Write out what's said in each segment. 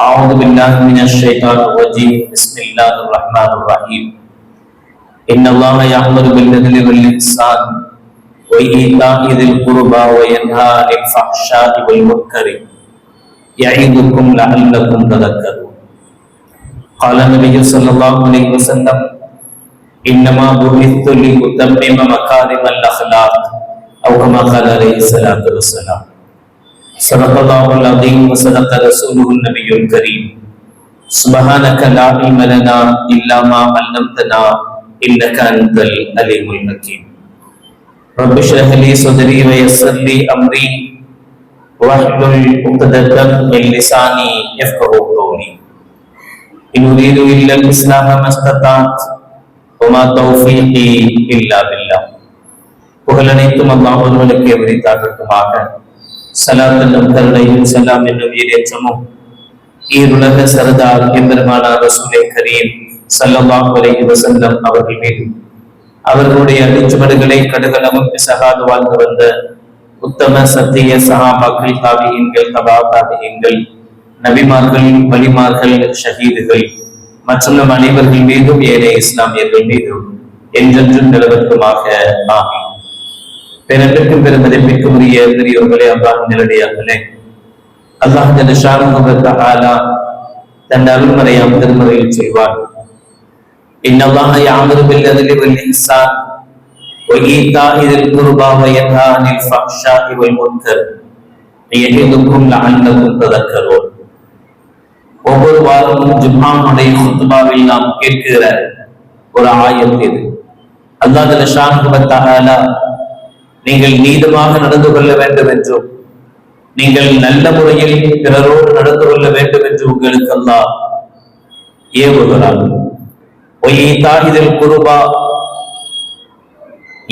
أعوذ بالله من الشيطان الرجيم. بسم الله الرحمن الرحيم. إن الله يأمر بالعدل والإحسان وإيتاء ذي القربى وينهى عن الفحشاء والمنكر. يعظكم لعلكم تذكرون. قال النبي صلى الله عليه وسلم إنما بعثت لأتمم مكارم الأخلاق أو كما قال عليه الصلاة والسلام. صدق الله العظيم وصدق رسوله النبي الكريم سبحانك لا علم لنا إلا ما علمتنا إنك أنت العليم الحكيم رب اشرح لي صدري ويسر لي أمري واحلل عقدة من لساني يفقه قولي إن أريد إلا الإصلاح ما استطعت وما توفيقي إلا بالله புகழனைத்தும் அல்லாஹ் ஒருவனுக்கு உரித்தாகட்டுமாக சலாம் என்னும் கருணையும் சலாம் என்னும் ஈரேற்றமும் ஈருலக சரதார் எம்பெருமானார் ரசூலை கரீம் சல்லல்லாஹு அலைஹி வசந்தம் அவர்கள் மீது. அவர்களுடைய அடிச்சுவடுகளை கடுகளவும் பிசகாது வாழ்ந்து வந்த உத்தம சத்திய சகாபாக்கள் தாபியன்கள் தபா தாபியன்கள் நபிமார்கள் வலிமார்கள் ஷஹீதுகள் மற்றும் நம் அனைவர்கள் மீதும் ஏனைய இஸ்லாமியர்கள் மீதும் என்றென்றும் நிலவட்டுமாக ஆமீன் பிறப்பிற்கும் பெருமதிப்பிற்கும் உரிய பெரியவர்களே அல்லாஹ் நிலடியார்களே அல்லாஹ் ஜலஷானுகத்தாலா தன் அருள்மறையாம் திருமறையில் சொல்வார் இன்னல்லாஹ யாமரு பில்லதிலி வல் இஹ்சான் وإيتاء ذي القربى وينهى عن الفحشاء والمنكر يعظكم لعلكم تذكرون ஒவ்வொரு வாரமும் ஜும்மானுடைய குத்துபாவில் நாம் கேட்கிற ஒரு ஆயத் இது அல்லாஹ் ஜலஷானுகத்தாலா நீங்கள் நீதமாக நடந்து கொள்ள வேண்டும் என்றும் நீங்கள் நல்ல முறையில் பிறரோடு நடந்து கொள்ள வேண்டும் என்று உங்களுக்கு எல்லாம் ஏவுகிறார் இதில் குருபா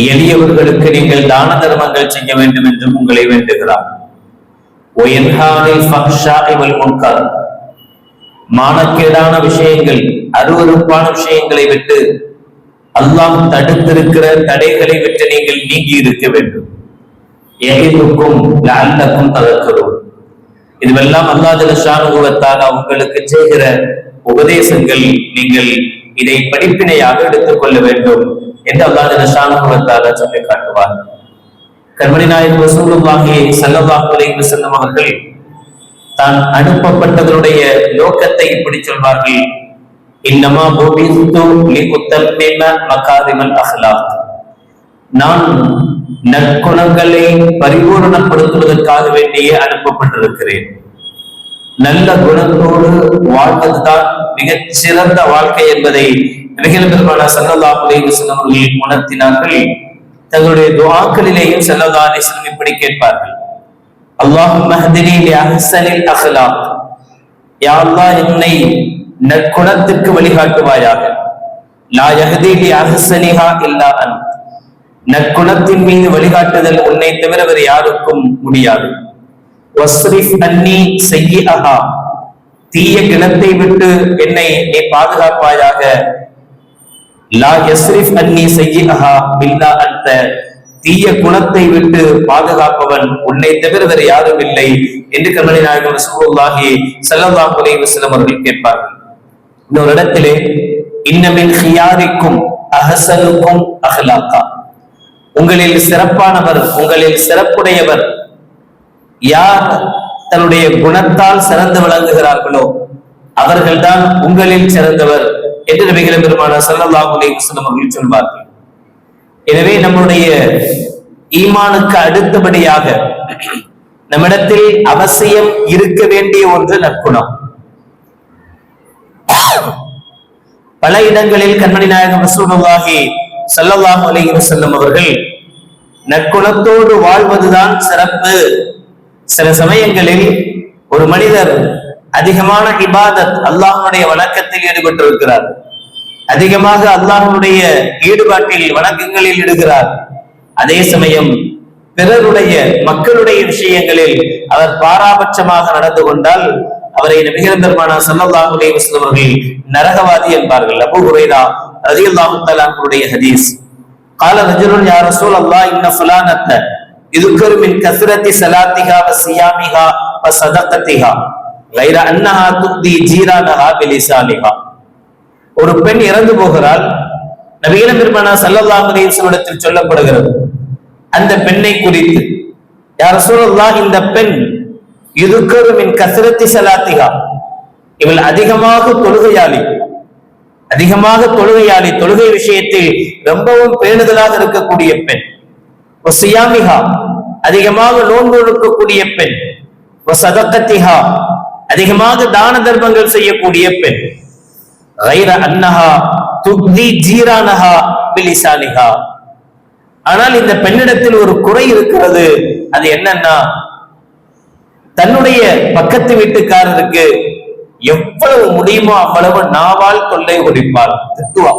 எளியவர்களுக்கு நீங்கள் தான தர்மங்கள் செய்ய வேண்டும் என்றும் உங்களை வேண்டுகிறார். மானக்கேடான விஷயங்கள் அருவறுப்பான விஷயங்களை விட்டு அல்லாம் தடுத்திருக்கிற தடைகளை விட்டு நீங்கள் நீங்கி இருக்க வேண்டும். எகிதுக்கும் லாண்டக்கும் ததக்கரும். இதுவெல்லாம் அல்லாஹ் ஷானுகுவத்தால் உங்களுக்கு செய்கிற உபதேசங்கள் நீங்கள் இதை படிப்பினையாக எடுத்துக் கொள்ள வேண்டும் என்று அல்லாத ஷானுகுவத்தால சொல்லி காட்டுவார். கண்மணி நாயக் வசூலுல்லாஹி சல்லல்லாஹு அலைஹி அவர்கள் தான் அனுப்பப்பட்டதனுடைய நோக்கத்தை இப்படி சொல்வார்கள். இன்னமா புபித்து லிகுத்தம்மிம மகாரிமல் அஹ்லாக் நான் நற்குணங்களை பரிபூரணப்படுத்துவதற்காக வேண்டியே அனுப்பப்பட்டிருக்கிறேன். நல்ல குணத்தோடு வாழ்வதுதான் மிகச் சிறந்த வாழ்க்கை என்பதை நபிகள் பெருமான சல்லல்லா அலிவசன் அவர்கள் உணர்த்தினார்கள். தங்களுடைய துவாக்களிலேயும் சல்லல்லா அலிஸ்லம் இப்படி கேட்பார்கள். அல்லாஹ் மஹதினி அஹ்சனில் அஹ்லாக். யா என்னை நற்குணத்திற்கு வழிகாட்டுவாயாக. லா இல்லா நற்குணத்தின் மீது வழிகாட்டுதல் உன்னை தவிர வேறு யாருக்கும் முடியாது. வஸ்ரிஃப் அன்னி தீய கிணத்தை விட்டு என்னை நீ பாதுகாப்பாயாக. லா யஸ்ரிஃப் அன்னி செய்யிஹா பில்லா அந்த தீய குணத்தை விட்டு பாதுகாப்பவன் உன்னை தவிர வேறு யாரும் இல்லை என்று கண்மணி நாயகம் சூழலாகி ஸல்லல்லாஹு அலைஹி வஸல்லம் அவர்கள் கேட்பார்கள். இன்னொரு இடத்திலே இன்னமின் ஹியாரிக்கும் அஹசனுக்கும் அகலாக்கா உங்களில் சிறப்பானவர் உங்களில் சிறப்புடையவர் யார் தன்னுடைய குணத்தால் சிறந்து விளங்குகிறார்களோ அவர்கள்தான் உங்களில் சிறந்தவர் என்று நபிகள் பெருமான சல்லல்லாஹு அவர்கள் சொல்வார்கள் எனவே நம்முடைய ஈமானுக்கு அடுத்தபடியாக நம்மிடத்தில் அவசியம் இருக்க வேண்டிய ஒன்று நற்குணம். பல இடங்களில் கண்மணி நாயகம் ரசூலுல்லாஹி ஸல்லல்லாஹு அலைஹி வஸல்லம் அவர்கள் நற்குணத்தோடு வாழ்வதுதான் சிறப்பு. சில சமயங்களில் ஒரு மனிதர் அதிகமான இபாதத் அல்லாஹனுடைய வணக்கத்தில் ஈடுபட்டிருக்கிறார். அதிகமாக அல்லாஹனுடைய ஈடுபாட்டில் வணக்கங்களில் இடுகிறார். அதே சமயம் பிறருடைய மக்களுடைய விஷயங்களில் அவர் பாராபட்சமாக நடந்து கொண்டால் அவரை நபிகள் பெருமானா ஸல்லல்லாஹு அலைஹி வஸல்லம் அவர்கள் நரகவாதி என்பார்கள் அபூ ஹுரைரா ரலியல்லாஹு தஆலா அன்ஹுடைய ஹதீஸ் قال رجل يا رسول الله ان فلانة يذكر من كثرة صلاتها وصيامها وصدقتها غير انها تؤذي جيرانها بلسانها ஒரு பெண் இறந்து போகிறாள் நபிகள் பெருமானா ஸல்லல்லாஹு அலைஹி வஸல்லம் சொல்லப்படுகிறது அந்த பெண்ணை குறித்து யார் சொல்லலாம் இந்த பெண் இதுக்கரு மின் கசரத்தி சலாத்திகா. இவள் அதிகமாக தொழுகையாளி. அதிகமாக தொழுகையாளி. தொழுகை விஷயத்தில் ரொம்பவும் பேணுதலாக இருக்கக்கூடிய பெண். சியாமிகா அதிகமாக நோன்பு இருக்கக்கூடிய பெண். சதக்கத்திகா அதிகமாக தான தர்மங்கள் செய்யக்கூடிய பெண். ரைர அன்னஹா. துக்தி ஜீரானஹா பிலிசாலிஹா ஆனால் இந்த பெண்ணிடத்தில் ஒரு குறை இருக்கிறது. அது என்னன்னா தன்னுடைய பக்கத்து வீட்டுக்காரருக்கு எவ்வளவு முடியுமோ அவ்வளவு நாவால் தொல்லை ஒடிப்பாள் திட்டுவா.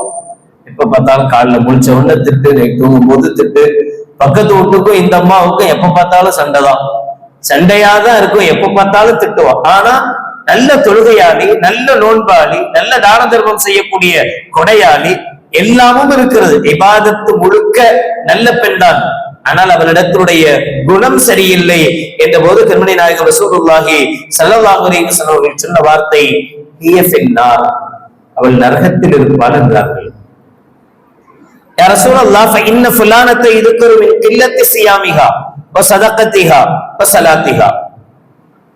எப்ப பார்த்தாலும் காலில் முழிச்ச உடனே திட்டு நைட் தூங்கும் போது திட்டு. பக்கத்து வீட்டுக்கும் இந்த அம்மாவுக்கும் எப்ப பார்த்தாலும் சண்டை தான். சண்டையா தான் இருக்கும் எப்ப பார்த்தாலும் திட்டுவா. ஆனா நல்ல தொழுகையாளி நல்ல நோன்பாளி நல்ல தான தர்மம் செய்யக்கூடிய கொடையாளி எல்லாமும் இருக்கிறது. இபாதத்து முழுக்க நல்ல பெண்தான். ஆனால் அவளிடத்தினுடைய குணம் சரியில்லை என்ற போது கண்மணி நாயகம் ரசூலுல்லாஹி ஸல்லல்லாஹு அவர்கள் சொன்ன வார்த்தை ஹிய அவள் நரகத்தில் இருப்பாள் என்றார்கள் யா ரசூலல்லாஹ் ஃபஇன்ன ஃபுலானத்தை இதுக்கரு மின் கில்லத்தி சியாமிஹா வ சதகத்திஹா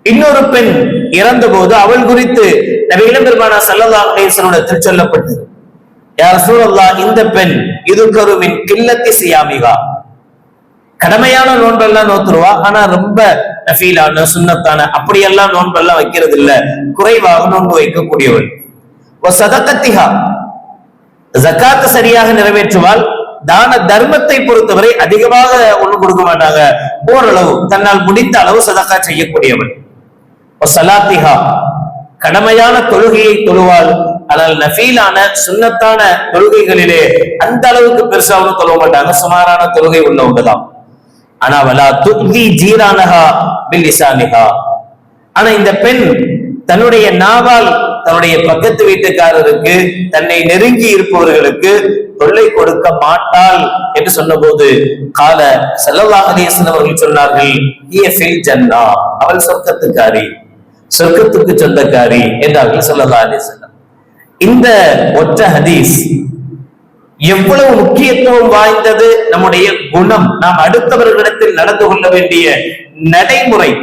இன்னொரு பெண் இறந்த போது அவள் குறித்து நபிகள் பெருமானா ஸல்லல்லாஹு அலைஹி வஸல்லம் சொல்லப்பட்டது. யா ரசூலல்லாஹ் இந்த பெண் இதுக்கரு மின் கில்லத்தி சியாமிகா கடமையான நோன்பெல்லாம் நோத்துருவா. ஆனா ரொம்ப நஃபீலான சுண்ணத்தான அப்படியெல்லாம் நோன்பெல்லாம் வைக்கிறது இல்ல குறைவாக நோன்பு வைக்கக்கூடியவள். சதக்கத்திகா ஜக்காத்து சரியாக நிறைவேற்றுவாள். தான தர்மத்தை பொறுத்தவரை அதிகமாக ஒண்ணு கொடுக்க மாட்டாங்க. ஓரளவு தன்னால் முடிந்த அளவு சதக்கா செய்யக்கூடியவள். சலாத்திகா கடமையான தொழுகையை தொழுவாள். ஆனால் நஃபீலான சுண்ணத்தான தொழுகைகளிலே அந்த அளவுக்கு பெருசாவும் தொழுவ மாட்டாங்க. சுமாரான தொழுகை உள்ளவங்க தான் ஆனா வலா துக்தி ஜீரானஹா பில்லிசானிஹா. ஆனா இந்த பெண் தன்னுடைய நாவால் தன்னுடைய பக்கத்து வீட்டுக்காரருக்கு தன்னை நெருங்கி இருப்பவர்களுக்கு தொல்லை கொடுக்க மாட்டாள் என்று சொன்னபோது கால செல்லல்லாஹ் அவர்கள் சொன்னார்கள் ஜன்னா. அவள் சொர்க்கத்துக்காரி சொர்க்கத்துக்கு சொந்தக்காரி என்றார்கள் செல்லவாகதேசன் இந்த ஒற்ற ஹதீஸ் எவ்வளவு முக்கியத்துவம் வாய்ந்தது நம்முடைய குணம். நாம் அடுத்தவர்களிடத்தில் நடந்து கொள்ள வேண்டிய நடைமுறை.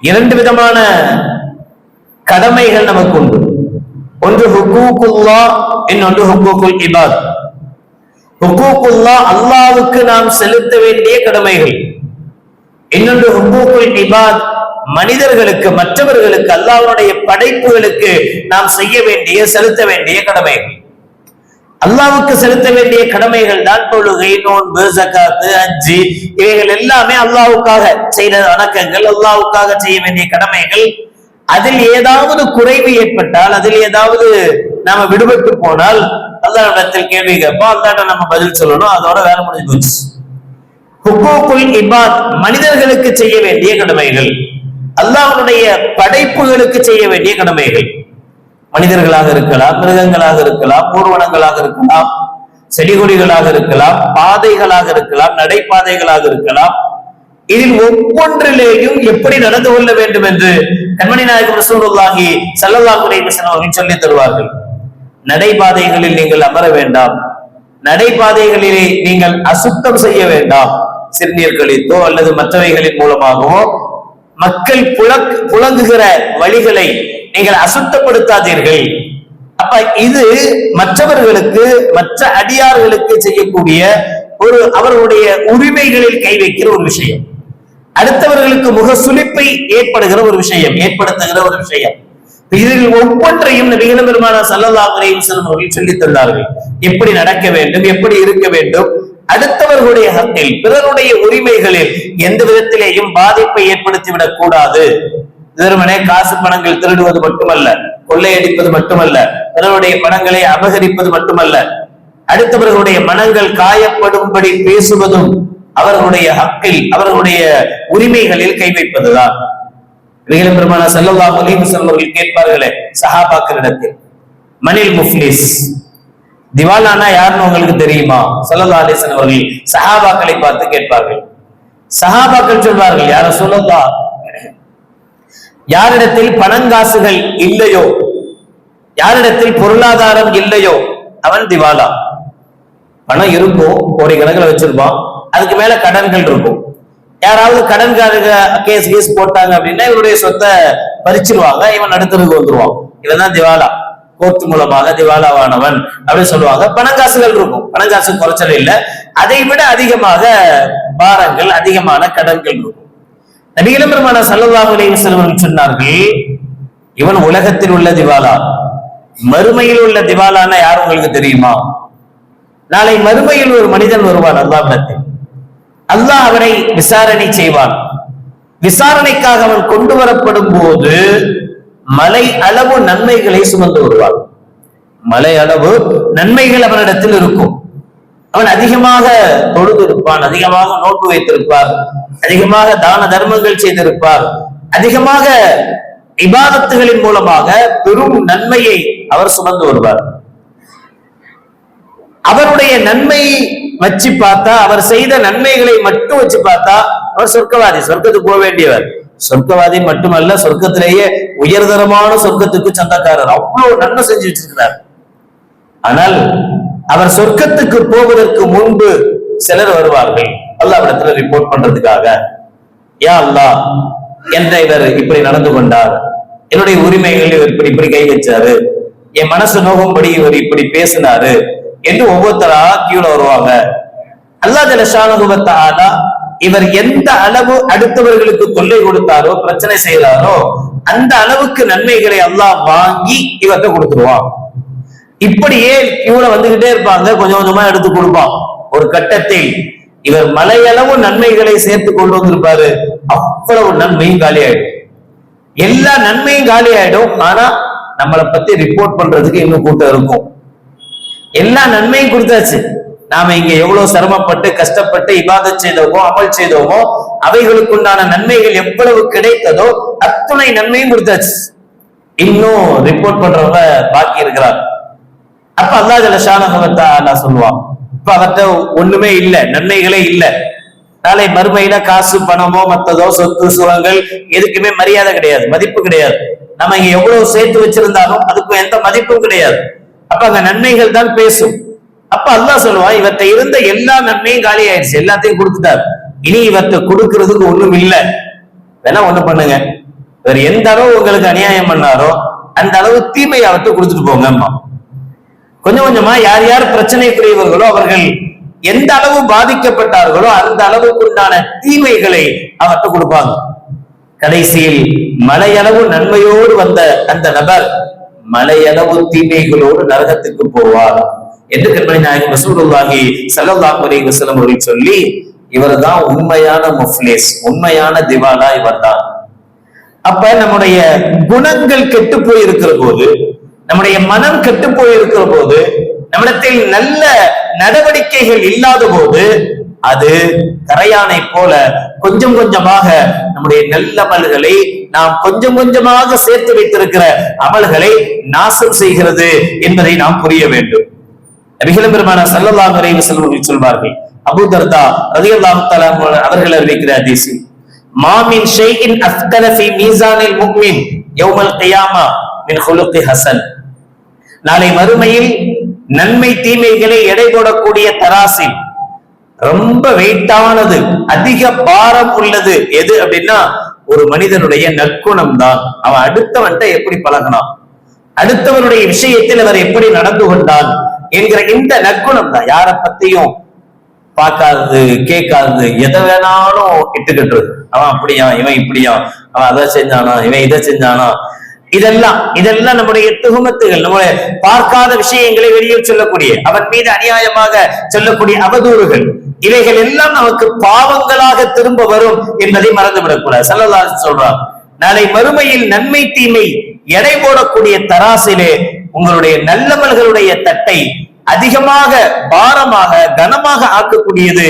இரண்டு விதமான கடமைகள் நமக்கு உண்டு. ஒன்று ஹுக்கூக்குல்லா இன்னொன்று ஹுக்கூக்குல் இபாத். ஹுக்கூக்குல்லா அல்லாவுக்கு நாம் செலுத்த வேண்டிய கடமைகள். இன்னொன்று ஹுக்கூக்குல் இபாத் மனிதர்களுக்கு மற்றவர்களுக்கு அல்லாவுடைய படைப்புகளுக்கு நாம் செய்ய வேண்டிய செலுத்த வேண்டிய கடமைகள். அல்லாவுக்கு செலுத்த வேண்டிய கடமைகள் தான் தொழுகை நோன்பு ஜக்காத்து அஞ்சு இவைகள் எல்லாமே அல்லாவுக்காக செய்த வணக்கங்கள் அல்லாவுக்காக செய்ய வேண்டிய கடமைகள். அதில் ஏதாவது குறைவு ஏற்பட்டால் அதில் ஏதாவது நாம விடுபட்டு போனால் அல்லாஹ்விடத்தில் கேள்வி கேட்போம் அல்லாட்ட நம்ம பதில் சொல்லணும் அதோட வேலை முடிஞ்சு போச்சு. ஹுக்கோக்குள் இபாத் மனிதர்களுக்கு செய்ய வேண்டிய கடமைகள். அல்லாவுடைய படைப்புகளுக்கு செய்ய வேண்டிய கடமைகள். மனிதர்களாக இருக்கலாம் மிருகங்களாக இருக்கலாம் ஊர்வனங்களாக இருக்கலாம் செடி கொடிகளாக இருக்கலாம் பாதைகளாக இருக்கலாம் நடைபாதைகளாக இருக்கலாம். இதில் ஒவ்வொன்றிலேயும் எப்படி நடந்து கொள்ள வேண்டும் என்று கண்மணி நாயகம் ரசூலுல்லாஹி ஸல்லல்லாஹு அலைஹி அவர்கள் சொல்லித் தருவார்கள். நடைபாதைகளில் நீங்கள் அமர வேண்டாம். நடைபாதைகளிலே நீங்கள் அசுத்தம் செய்ய வேண்டாம். சிறுநீர் கழித்தோ அல்லது மற்றவைகளின் மூலமாகவோ மக்கள் புழக் புழங்குகிற வழிகளை நீங்கள் அசுத்தப்படுத்தாதீர்கள். அப்ப இது மற்றவர்களுக்கு மற்ற அடியார்களுக்கு செய்யக்கூடிய ஒரு அவர்களுடைய உரிமைகளில் கை வைக்கிற ஒரு விஷயம். அடுத்தவர்களுக்கு முக சுளிப்பை ஏற்படுகிற ஒரு விஷயம் ஏற்படுத்துகிற ஒரு விஷயம். இதில் ஒவ்வொன்றையும் நபிகள் பெருமான சல்லல்லாஹு அலைஹி அவர்கள் சொல்லித் தந்தார்கள். எப்படி நடக்க வேண்டும் எப்படி இருக்க வேண்டும்? அடுத்தவர்களுடைய ஹக்கில் பிறருடைய உரிமைகளில் எந்த விதத்திலேயும் பாதிப்பை ஏற்படுத்திவிடக் கூடாது. வெறுமனே காசு பணங்கள் திருடுவது மட்டுமல்ல கொள்ளையடிப்பது மட்டுமல்ல பிறருடைய பணங்களை அபகரிப்பது மட்டுமல்ல அடுத்தவர்களுடைய மனங்கள் காயப்படும்படி பேசுவதும் அவர்களுடைய ஹக்கில் அவர்களுடைய உரிமைகளில் கை வைப்பதுதான். நபிகள் பெருமான ஸல்லல்லாஹு அலைஹி அவர்கள் கேட்பார்களே சஹாபாக்களிடத்தில் மணில் முஃப்லிஸ் திவாலானா யாருன்னு உங்களுக்கு தெரியுமா? சல்லல்லா அலிசன் அவர்கள் சஹாபாக்களை பார்த்து கேட்பார்கள். சஹாபாக்கள் சொல்வார்கள் யார சொல்லலாம் யாரிடத்தில் பணங்காசுகள் இல்லையோ? யாரிடத்தில் பொருளாதாரம் இல்லையோ? அவன் திவாலா. பணம் இருக்கும் ஒரு கணக்கில் வச்சிருப்பான். அதுக்கு மேல கடன்கள் இருக்கும். யாராவது கடன்காரங்க கேஸ் கேஸ் போட்டாங்க அப்படின்னா இவருடைய சொத்தை பறிச்சிருவாங்க இவன் அடுத்ததுக்கு வந்துருவான். இவன் தான் திவாலா. கோர்த்து மூலமாக திவாலாவானவன் அப்படின்னு சொல்லுவாங்க. பணங்காசுகள் இருக்கும். பணங்காசு குறைச்சல் இல்லை. அதை விட அதிகமாக பாரங்கள் அதிகமான கடன்கள் இருக்கும். நபிகளும் பெருமான சல்லல்லாஹு அலைஹி சொன்னார்கள் இவன் உலகத்தில் உள்ள திவாலா? மறுமையில் உள்ள திவாலான்னா யார் உங்களுக்கு தெரியுமா? நாளை மறுமையில் ஒரு மனிதன் வருவான் அல்லாவிடத்தில் அல்லாஹ் அவனை விசாரணை செய்வான். விசாரணைக்காக அவன் கொண்டு வரப்படும் போது மலை அளவு நன்மைகளை சுமந்து வருவான். மலை அளவு நன்மைகள் அவனிடத்தில் இருக்கும். அவன் அதிகமாக தொழுது இருப்பான் அதிகமாக நோட்டு வைத்திருப்பார் அதிகமாக தான தர்மங்கள் செய்திருப்பார். அதிகமாக இபாதத்துகளின் மூலமாக பெரும் நன்மையை அவர் சுமந்து வருவார். அவருடைய நன்மையை வச்சு பார்த்தா அவர் செய்த நன்மைகளை மட்டும் வச்சு பார்த்தா அவர் சொர்க்கவாதி சொர்க்கத்துக்கு போக வேண்டியவர். சொர்க்கவாதி மட்டுமல்ல சொர்க்கத்திலேயே உயர்தரமான சொர்க்கத்துக்கு சொந்தக்காரர். அவ்வளவு நன்மை செஞ்சு வச்சிருக்கிறார். ஆனால் அவர் சொர்க்கத்துக்கு போவதற்கு முன்பு சிலர் வருவார்கள். அல்லாவிடத்துல ரிப்போர்ட் பண்றதுக்காக யா அல்லாஹ் என்ற இவர் இப்படி நடந்து கொண்டார். என்னுடைய உரிமைகள் இவர் இப்படி இப்படி கை வச்சாரு. என் மனசு நோகும்படி இவர் இப்படி பேசினாரு. என்று ஒவ்வொருத்தரா கீழே வருவாங்க. அல்லா ஜலஷானுபத்தாலா இவர் எந்த அளவு அடுத்தவர்களுக்கு தொல்லை கொடுத்தாரோ பிரச்சனை செய்தாரோ அந்த அளவுக்கு நன்மைகளை அல்லாஹ் வாங்கி இவர்கிட்ட கொடுத்துருவான். இப்படியே இவனை வந்துகிட்டே இருப்பாங்க. கொஞ்சம் கொஞ்சமா எடுத்து கொடுப்பான். ஒரு கட்டத்தில் இவர் மலையளவு நன்மைகளை சேர்த்து கொண்டு வந்திருப்பாரு. அவ்வளவு நன்மையும் காலி ஆயிடும் எல்லா நன்மையும் காலி ஆயிடும் ஆனா நம்மளை பத்தி ரிப்போர்ட் பண்றதுக்கு இன்னும் கூட்டம் இருக்கும். எல்லா நன்மையும் கொடுத்தாச்சு. நாம இங்க எவ்வளவு சிரமப்பட்டு கஷ்டப்பட்டு இபாதத் செய்தோமோ அமல் செய்தோமோ அவைகளுக்குண்டான நன்மைகள் எவ்வளவு கிடைத்ததோ அத்துணை நன்மையும் கொடுத்தாச்சு. இன்னும் ரிப்போர்ட் பண்றவங்க பாக்கி இருக்கிறார் அப்ப அல்லா ஜலஷானகவத்தா நான் சொல்லுவான் இப்ப அவர்கிட்ட ஒண்ணுமே இல்ல நன்மைகளே இல்ல. நாளை மறுமையில காசு பணமோ மத்ததோ சொத்து சுகங்கள் எதுக்குமே மரியாதை கிடையாது மதிப்பு கிடையாது. நம்ம இங்க எவ்வளவு சேர்த்து வச்சிருந்தாலும் அதுக்கும் எந்த மதிப்பும் கிடையாது. அப்ப அந்த நன்மைகள் தான் பேசும். அப்ப அல்லாஹ் சொல்லுவான் இவர்கிட்ட இருந்த எல்லா நன்மையும் காலி ஆயிடுச்சு எல்லாத்தையும் கொடுத்துட்டார். இனி இவர்கிட்ட கொடுக்கறதுக்கு ஒண்ணும் இல்ல. வேணா ஒண்ணு பண்ணுங்க. இவர் எந்த அளவு உங்களுக்கு அநியாயம் பண்ணாரோ அந்த அளவு தீமை அவர்கிட்ட கொடுத்துட்டு போங்க அம்மா கொஞ்சம் கொஞ்சமா யார் யார் பிரச்சனைக்குரியவர்களோ அவர்கள் எந்த அளவு பாதிக்கப்பட்டார்களோ அந்த அளவுக்கு உண்டான தீமைகளை அவர்கிட்ட கொடுப்பாங்க. கடைசியில் மலையளவு நன்மையோடு வந்த அந்த நபர் மலையளவு தீமைகளோடு நரகத்துக்கு போவார் என்று கண்மணி நாயகம் ரசூலுல்லாஹி ஸல்லல்லாஹு அலைஹி வஸல்லம் அவர்கள் சொல்லி இவர்தான் உண்மையான முஃப்லேஸ் உண்மையான திவாலா இவர்தான் அப்ப நம்முடைய குணங்கள் கெட்டு போயிருக்கிற போது நம்முடைய மனம் கெட்டு போயிருக்கிற போது நம்மிடத்தில் நல்ல நடவடிக்கைகள் இல்லாத போது அது கரையானை போல கொஞ்சம் கொஞ்சமாக நம்முடைய நல்ல அமல்களை நாம் கொஞ்சம் கொஞ்சமாக சேர்த்து வைத்திருக்கிற அமல்களை நாசம் செய்கிறது என்பதை நாம் புரிய வேண்டும். நபிகளும் பெருமான சல்லல்லாஹு நிறைவு செல்வர்கள் சொல்வார்கள் அபுதர்தா தர்தா ரலியல்லாஹு அவர்கள் அறிவிக்கிற அதிசி மாமின் ஷைஇன் அஸ்கல மீசானில் முக்மின் யௌமல் கியாமா மின் ஹுலுகி ஹசன் நாளை மறுமையில் நன்மை தீமைகளை எடை போடக்கூடிய தராசில் ரொம்ப வெயிட்டானது அதிக பாரம் உள்ளது. எது அப்படின்னா ஒரு மனிதனுடைய நற்குணம் தான். அவன் அடுத்தவன்ட்ட எப்படி பழகணும் அடுத்தவனுடைய விஷயத்தில் அவர் எப்படி நடந்து கொண்டான் என்கிற இந்த நற்குணம் தான். யார பத்தியும் பார்க்காதது கேட்காதது எதை வேணாலும் இட்டுக்கிட்டு அவன் அப்படியா இவன் இப்படியா அவன் அதை செஞ்சானா இவன் இதை செஞ்சானா. இதெல்லாம் இதெல்லாம் நம்முடைய துகுமத்துகள் நம்முடைய பார்க்காத விஷயங்களை வெளியே சொல்லக்கூடிய அவன் மீது அநியாயமாக சொல்லக்கூடிய அவதூறுகள் இவைகள் எல்லாம் நமக்கு பாவங்களாக திரும்ப வரும் என்பதை மறந்துவிடக்கூடாது. சல்லல்லா சொல்றான் நாளை மறுமையில் நன்மை தீமை எடை போடக்கூடிய தராசிலே உங்களுடைய நல்லவர்களுடைய தட்டை அதிகமாக பாரமாக கனமாக ஆக்கக்கூடியது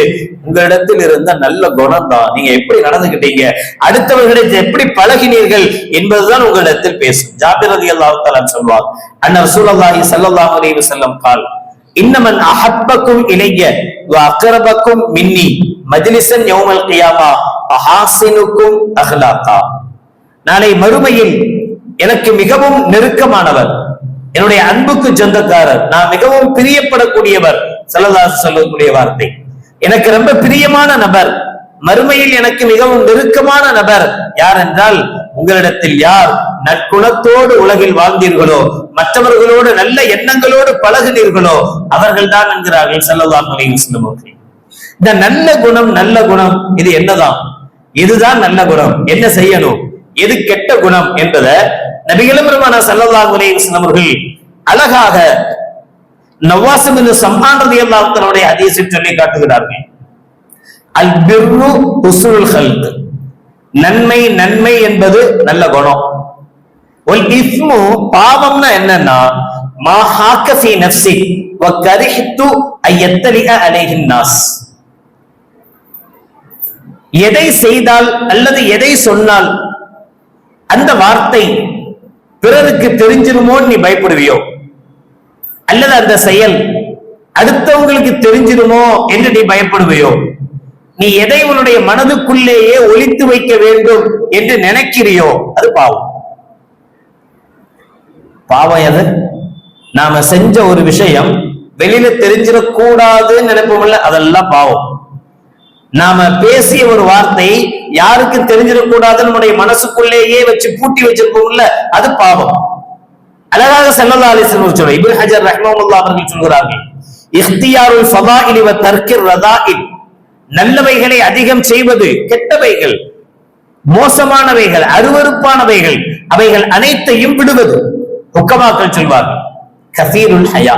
உங்களிடத்தில் இருந்த நல்ல குணம் தான் நீங்க எப்படி நடந்துகிட்டீங்க? அடுத்தவர்களிடம் எப்படி பழகினீர்கள் என்பதுதான் உங்களிடத்தில் பேசும். ஜாபிர் ரதி அல்லாஹ் சொல்வார் அண்ணர் சூழல்லாஹி சல்லாஹ் அலைஹி செல்லம் கால் இன்னமன் அஹப்பக்கும் இளைய அக்கரபக்கும் மின்னி மஜ்லிசன் யௌமல் கியாமா அஹாசினுக்கும் அஹ்லாக்கா. நாளை மறுமையில் எனக்கு மிகவும் நெருக்கமானவர் என்னுடைய அன்புக்கு சொந்தக்காரர். நான் மிகவும் பிரியப்படக்கூடியவர். செல்லதாசு சொல்லக்கூடிய வார்த்தை. எனக்கு ரொம்ப பிரியமான நபர். மறுமையில் எனக்கு மிகவும் நெருக்கமான நபர். யார் என்றால் உங்களிடத்தில் யார் நற்குணத்தோடு உலகில் வாழ்ந்தீர்களோ மற்றவர்களோடு நல்ல எண்ணங்களோடு பழகினீர்களோ அவர்கள் தான் என்கிறார்கள் செல்லலாம் அவர்கள். இந்த நல்ல குணம் நல்ல குணம் இது என்னதான்? இதுதான் நல்ல குணம். என்ன செய்யணும்? எது கெட்ட குணம் என்பதை நபிகளும் பெருமான சல்லல்லாஹு அலைஹி அவர்கள் அழகாக நவாசம் என்று சம்மானது எல்லாம் தன்னுடைய ஹதீஸில் சொல்லி காட்டுகிறார்கள். அல் பிர்ரு உசுல் ஹல்க் நன்மை நன்மை என்பது நல்ல குணம். ஒல் இஸ்மு பாவம்னா என்னன்னா மா ஹாக்கசி நஃப்சி வ கரிஹித்து ஐயத்தலிக அலைஹின் நாஸ். எதை செய்தால் அல்லது எதை சொன்னால் அந்த வார்த்தை பிறருக்கு தெரிஞ்சிருமோன்னு நீ பயப்படுவியோ? அல்லது அந்த செயல் அடுத்தவங்களுக்கு தெரிஞ்சிருமோ என்று நீ பயப்படுவியோ? நீ எதை உன்னுடைய மனதுக்குள்ளேயே ஒழித்து வைக்க வேண்டும் என்று நினைக்கிறியோ? அது பாவம். பாவம் எது? நாம செஞ்ச ஒரு விஷயம் வெளியில தெரிஞ்சிடக்கூடாதுன்னு நினைப்போம்ல அதெல்லாம் பாவம். நாம பேசிய ஒரு வார்த்தை யாருக்கும் தெரிஞ்சிடக்கூடாதுன்னு நம்முடைய மனசுக்குள்ளேயே வச்சு பூட்டி வச்சிருப்போம்ல அது பாவம். அழகாக செல்லல்லா அலிஸ்லம் சொல்ற இபின் ஹஜர் ரஹ்மமுல்லா அவர்கள் சொல்கிறார்கள் இஃப்தியாருல் ஃபதாஇலி வ தர்கிர் ரதாஇல் நல்லவைகளை அதிகம் செய்வது கெட்டவைகள் மோசமானவைகள் அருவருப்பானவைகள் அவைகள் அனைத்தையும் விடுவது. ஒக்கமாக்கள் சொல்வார்கள் கசீருல் ஹயா.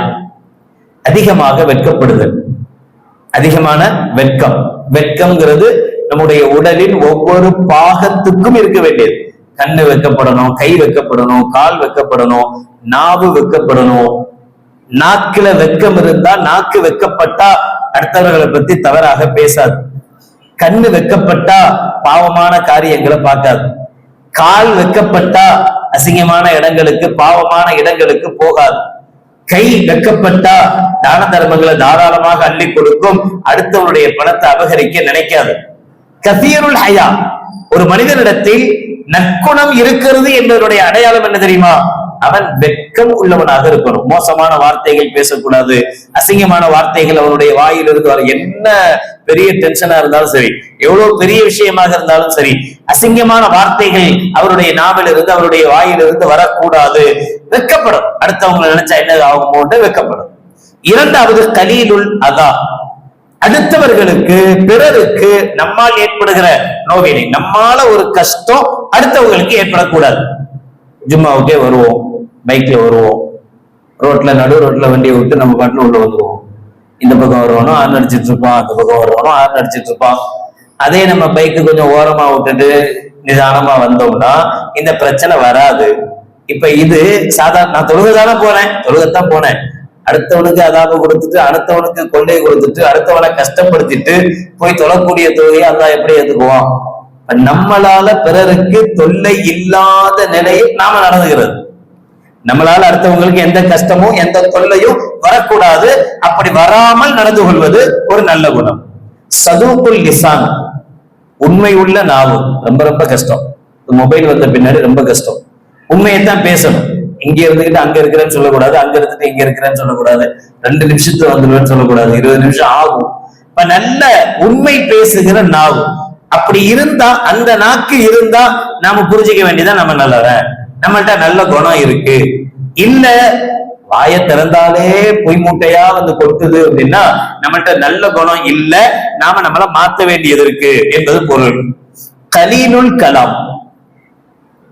அதிகமாக வெட்கப்படுதல் அதிகமான வெட்கம். வெட்கம்ங்கிறது நம்முடைய உடலின் ஒவ்வொரு பாகத்துக்கும் இருக்க வேண்டியது. கண்ணு வைக்கப்படணும் கை வைக்கப்படணும் கால் வைக்கப்படணும் நாவு வைக்கப்படணும். நாக்குல வெக்கம் இருந்தா நாக்கு வெக்கப்பட்டா அடுத்தவர்களை பத்தி தவறாக பேசாது. கண்ணு வெக்கப்பட்டா பாவமான காரியங்களை பார்க்காது. கால் வெக்கப்பட்டா அசிங்கமான இடங்களுக்கு பாவமான இடங்களுக்கு போகாது. கை வெக்கப்பட்டா தான தர்மங்களை தாராளமாக அள்ளி கொடுக்கும். அடுத்தவருடைய பணத்தை அபகரிக்க நினைக்காது. கசீருல் ஹயா. ஒரு மனிதனிடத்தில் நற்குணம் இருக்கிறது என்பதனுடைய அடையாளம் என்ன தெரியுமா? அவன் வெட்கம் உள்ளவனாக இருக்கணும். மோசமான வார்த்தைகள் பேசக்கூடாது. அசிங்கமான வார்த்தைகள் அவனுடைய வாயிலிருந்து வர. என்ன பெரிய டென்ஷனா இருந்தாலும் சரி எவ்வளவு பெரிய விஷயமாக இருந்தாலும் சரி அசிங்கமான வார்த்தைகள் அவருடைய நாவிலிருந்து அவருடைய வாயிலிருந்து வரக்கூடாது. வெக்கப்படும். அடுத்தவங்க நினைச்சா என்ன ஆகுமோன்னு வெக்கப்படும். இரண்டாவது கலீலுள் அதா. அடுத்தவர்களுக்கு பிறருக்கு நம்மால் ஏற்படுகிற நோவினை நம்மால ஒரு கஷ்டம் அடுத்தவங்களுக்கு ஏற்படக்கூடாது. ஜும்மாவுக்கே வருவோம் பைக்ல வருவோம். ரோட்ல நடு ரோட்ல வண்டியை விட்டு நம்ம பாட்டுல உள்ள வந்துருவோம். இந்த பக்கம் வருவானோ ஆறு அடிச்சிட்டு இருப்பான் அந்த பக்கம் வருவானோ ஆறு அடிச்சிட்டு இருப்பான். அதே நம்ம பைக்கு கொஞ்சம் ஓரமா விட்டுட்டு நிதானமா வந்தோம்னா இந்த பிரச்சனை வராது. இப்ப இது சாதாரண நான் தொழுகதானே போனேன் தொழுகத்தான் போனேன். அடுத்தவனுக்கு அதாவது கொடுத்துட்டு அடுத்தவனுக்கு கொள்ளையை கொடுத்துட்டு அடுத்தவனை கஷ்டப்படுத்திட்டு போய் தொழக்கூடிய தொழுகையை அதான் எப்படி ஏத்துக்குவான்? நம்மளால பிறருக்கு தொல்லை இல்லாத நிலையில் நாம நடந்துகிறது நம்மளால அடுத்தவங்களுக்கு எந்த கஷ்டமும் எந்த தொல்லையும் வரக்கூடாது. அப்படி வராமல் நடந்து கொள்வது ஒரு நல்ல குணம். சதுகுல் லிசான். உண்மை உள்ள நாவு. ரொம்ப ரொம்ப கஷ்டம். மொபைல் வந்த பின்னாடி ரொம்ப கஷ்டம். உண்மையைத்தான் பேசணும். இங்க இருந்துகிட்டு அங்க இருக்கிறேன்னு சொல்லக்கூடாது அங்க இருந்துட்டு இங்க இருக்கிறேன்னு சொல்லக்கூடாது. ரெண்டு நிமிஷத்துல வந்துடுவேன்னு சொல்லக்கூடாது. இருபது நிமிஷம் ஆகும். இப்ப நல்ல உண்மை பேசுகிற நாவு. அப்படி இருந்தா அந்த நாக்கு இருந்தா நாம புரிஞ்சுக்க வேண்டியதான் நம்ம நல்லவன். நம்மள்ட்ட நல்ல குணம் இருக்கு. இல்ல வாயை திறந்தாலே பொய் மூட்டையா வந்து கொட்டுது அப்படின்னா நம்மள்ட்ட நல்ல குணம் இல்ல நாம நம்மள மாத்த வேண்டியது இருக்கு என்பது பொருள். கலீலுல் கலாம்.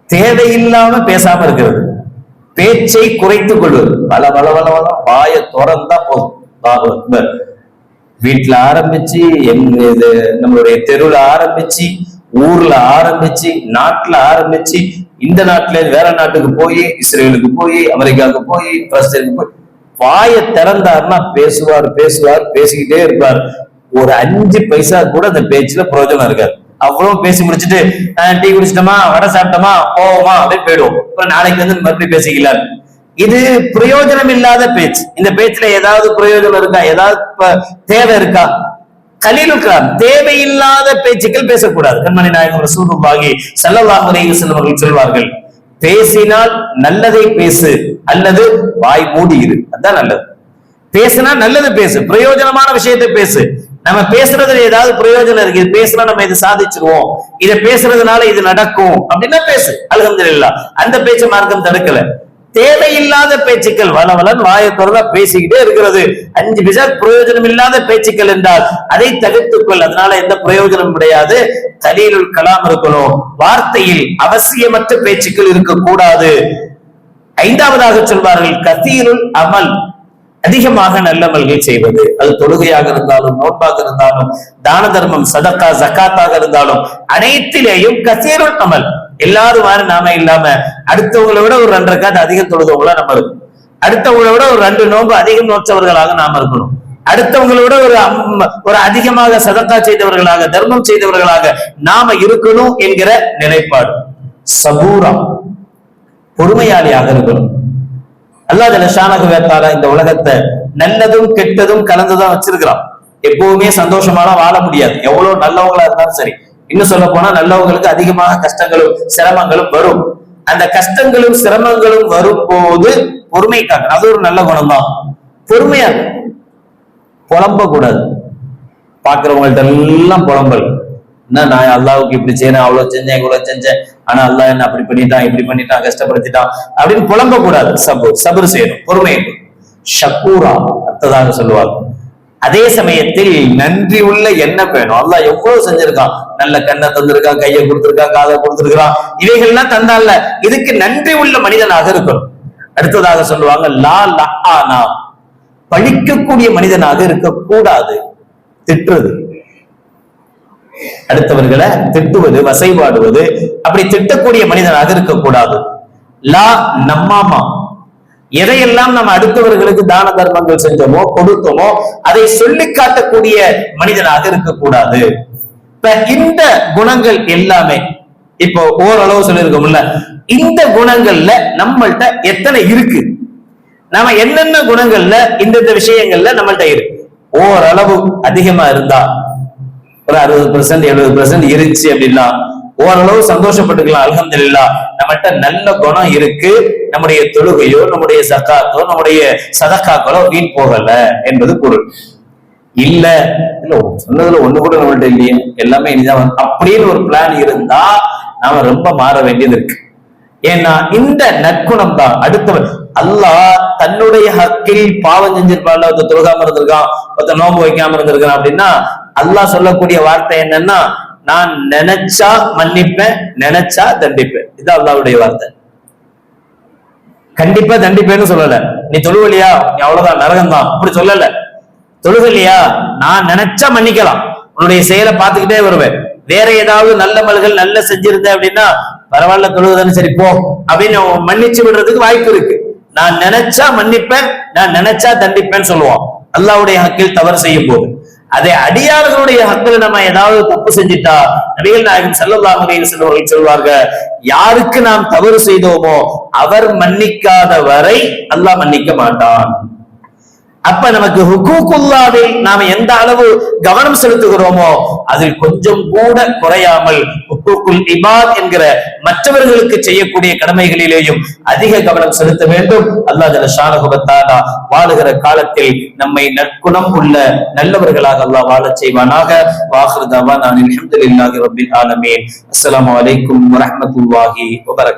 தேவையில்லாம பேசாம இருக்கிறது. பேச்சை குறைத்துக் கொள்வது. வள பல பல பல வாய திறந்தா போதும். வீட்டுல ஆரம்பிச்சு எங்க இது நம்மளுடைய தெருவுல ஆரம்பிச்சு ஊர்ல ஆரம்பிச்சு நாட்டுல ஆரம்பிச்சு இந்த நாட்டுல இருந்து வேற நாட்டுக்கு போய் இஸ்ரேலுக்கு போய் அமெரிக்காவுக்கு போய் பிரஸ்டலுக்கு போய் வாயை திறந்தார்னா பேசுவார் பேசுவார் பேசிக்கிட்டே இருப்பார். ஒரு அஞ்சு பைசா கூட அந்த பேச்சுல பிரயோஜனம் இருக்காது. அவ்வளவு பேசி முடிச்சுட்டு டீ குடிச்சிட்டோமா வடை சாப்பிட்டோமா போவோமா அப்படின்னு போயிடுவோம். அப்புறம் நாளைக்கு வந்து மறுபடியும் பேசிக்கலாம் இது பிரயோஜனம் இல்லாத பேச்சு. இந்த பேச்சுல ஏதாவது பிரயோஜனம் இருக்கா? ஏதாவது தேவை இருக்கா? கலீலுக்கார் தேவையில்லாத பேச்சுக்கள் பேசக்கூடாது. கண்மணி நாயகம் ரசூலுல்லாஹி சல்லல்லாஹு அலைஹி வஸல்லம் அவர்கள் சொல்வார்கள் பேசினால் நல்லதை பேசு அல்லது வாய் மூடி இரு. அதான் நல்லது. பேசினா நல்லது பேசு பிரயோஜனமான விஷயத்தை பேசு. நம்ம பேசுறதுல ஏதாவது பிரயோஜனம் இருக்கு இது பேசினா நம்ம இது சாதிச்சிருவோம் இதை பேசுறதுனால இது நடக்கும் அப்படின்னா பேசு. அல்ஹம்துலில்லாஹ் அந்த பேச்சு மார்க்கம் தடுக்கல. தேவையில்லாத பேச்சுக்கள் வளவலன் வாயை திறந்தா பேசிக்கிட்டே இருக்கிறது. அஞ்சு பிசா பிரயோஜனம் இல்லாத பேச்சுக்கள் என்றால் அதை தவிர்த்துக்கொள். அதனால எந்த பிரயோஜனம் கிடையாது. தலீலுல் கலாம் இருக்கணும். வார்த்தையில் அவசியமற்ற பேச்சுக்கள் இருக்கக்கூடாது. ஐந்தாவதாக சொல்வார்கள் கத்தீருல் அமல். அதிகமாக நல்லமல்கள் செய்வது. அது தொழுகையாக இருந்தாலும் நோட்பாக இருந்தாலும் தான தர்மம் சதக்கா ஜக்காத்தாக இருந்தாலும் அனைத்திலேயும் கசீருள் அமல். எல்லாரும் மாதிரி நாம இல்லாம அடுத்தவங்களை விட ஒரு ரெண்டரை ரக்காத்து அதிகம் தொழுதவங்களா நம்ம இருக்கும் அடுத்தவங்களை விட ஒரு ரெண்டு நோன்பு அதிகம் நோச்சவர்களாக நாம இருக்கணும். அடுத்தவங்களை விட ஒரு அம்- ஒரு அதிகமாக சதத்தா செய்தவர்களாக தர்மம் செய்தவர்களாக நாம இருக்கணும் என்கிற நிலைப்பாடு. சபூரா பொறுமையாளியாக இருக்கணும். அல்லாத ஜலஷானக வேத்தால இந்த உலகத்தை நல்லதும் கெட்டதும் கலந்துதான் வச்சிருக்கிறான். எப்பவுமே சந்தோஷமான வாழ முடியாது. எவ்வளவு நல்லவங்களா இருந்தாலும் சரி. இன்னும் சொல்ல போனா நல்லவங்களுக்கு அதிகமாக கஷ்டங்களும் சிரமங்களும் வரும். அந்த கஷ்டங்களும் சிரமங்களும் வரும்போது பொறுமை காக்கணும். அது ஒரு நல்ல குணம் தான் பொறுமையா புலம்ப கூடாது பாக்குறவங்கள்ட்ட எல்லாம் புலம்பல். என்ன நான் அல்லாவுக்கு இப்படி செய்யறேன் அவ்வளவு செஞ்சேன் இவ்வளவு செஞ்சேன். ஆனா அல்லாஹ் என்ன அப்படி பண்ணிட்டான் இப்படி பண்ணிட்டான் கஷ்டப்படுத்திட்டான் அப்படின்னு புலம்ப கூடாது சபு சபர் செய்யணும். பொறுமை ஷக்கூரா அத்ததாக சொல்லுவாங்க. அதே சமயத்தில் நன்றி உள்ள என்ன வேணும் அல்ல எவ்வளவு செஞ்சிருக்கான்? நல்ல கண்ணை தந்திருக்கான் கையை கொடுத்திருக்கான் காதை கொடுத்திருக்கிறான். இவைகள்லாம் தந்தால இதுக்கு நன்றி உள்ள மனிதனாக இருக்கணும். அடுத்ததாக சொல்லுவாங்க லா லஹானா பழிக்கக்கூடிய மனிதனாக இருக்கக்கூடாது. திட்டுறது. அடுத்தவர்களை திட்டுவது வசைபாடுவது அப்படி திட்டக்கூடிய மனிதனாக இருக்கக்கூடாது. லா நம்மாமா. எதையெல்லாம் நம்ம அடுத்தவர்களுக்கு தான தர்மங்கள் செஞ்சோமோ கொடுத்தோமோ அதை சொல்லி காட்டக்கூடிய மனிதனாக இருக்கக்கூடாது. இப்ப இந்த குணங்கள் எல்லாமே இப்போ ஓரளவு சொல்லியிருக்கோம்ல இந்த குணங்கள்ல நம்மள்ட்ட எத்தனை இருக்கு? நாம என்னென்ன குணங்கள்ல இந்த விஷயங்கள்ல நம்மள்ட்ட இருக்கு ஓரளவு அதிகமா இருந்தா ஒரு அறுபது பெர்சன்ட் எழுபது பெர்சன்ட் இருந்துச்சு அப்படின்னா ஓரளவு சந்தோஷப்பட்டுக்கலாம் அல்ஹம்துலில்லா. நம்மகிட்ட நல்ல குணம் இருக்கு. நம்முடைய தொழுகையோ நம்முடைய சக்காத்தோ நம்முடைய சதக்காக்களோ வீண் போகல என்பது பொருள். இல்ல இல்ல சொன்னதுல ஒண்ணு கூட நம்மள்ட்ட இல்லையே. எல்லாமே இனிதான் அப்படின்னு ஒரு பிளான் இருந்தா நாம ரொம்ப மாற வேண்டியது இருக்கு. ஏன்னா இந்த நற்குணம் தான். அடுத்தவர் அல்லாஹ் தன்னுடைய ஹக்கில் பாவம் செஞ்சிருப்பாள் ஒருத்தர் தொழுகாம இருந்திருக்கான் ஒருத்தர் நோம்பு வைக்காம இருந்திருக்கான் அப்படின்னா அல்லாஹ் சொல்லக்கூடிய வார்த்தை என்னன்னா நான் நினைச்சா மன்னிப்பேன் நினைச்சா தண்டிப்பேன். இது அல்லாவுடைய வார்த்தை. கண்டிப்பா தண்டிப்பேன்னு சொல்லல. நீ தொழுவலியா? நீ அவ்வளவுதான் நரகம் தான் அப்படி சொல்லல. தொழுகலையா? நான் நினைச்சா மன்னிக்கலாம். உன்னுடைய செயலை பார்த்துக்கிட்டே வருவேன். வேற ஏதாவது நல்ல மல்கள் நல்ல செஞ்சிருந்த அப்படின்னா பரவாயில்ல தொழுகுதானே சரி போ. அப்படின்னு மன்னிச்சு விடுறதுக்கு வாய்ப்பு இருக்கு. நான் நினைச்சா மன்னிப்பேன் நான் நினைச்சா தண்டிப்பேன்னு சொல்லுவான். அல்லாவுடைய ஹக்கில் தவறு செய்யும் போது. அதே அடியாளர்களுடைய ஹக்கில் நம்ம ஏதாவது தப்பு செஞ்சிட்டா நபிகள் நாயகம் ஸல்லல்லாஹு அலைஹி வஸல்லம் யாருக்கு நாம் தவறு செய்தோமோ அவர் மன்னிக்காத வரை அல்லாஹ் மன்னிக்க மாட்டான். அப்ப நமக்கு ஹுக்கூக்குல்லாவில் நாம எந்த அளவு கவனம் செலுத்துகிறோமோ அதில் கொஞ்சம் கூட குறையாமல் ஹுக்கூக்குல் இபாத் என்கிற மற்றவர்களுக்கு செய்யக்கூடிய கடமைகளிலேயும் அதிக கவனம் செலுத்த வேண்டும். அல்லாஹ் ஜல்ல ஷானஹுபத்தாலா வாழுகிற காலத்தில் நம்மை நற்குணம் உள்ள நல்லவர்களாக அல்லாஹ் வாழச் செய்வானாக. வாஹிரு நான் அல்ஹம்துலில்லாஹி ரப்பில் ஆலமீன். அஸ்லாம் அலைக்கும் வரஹ்மத்துல்லாஹி வபரகாத்துஹு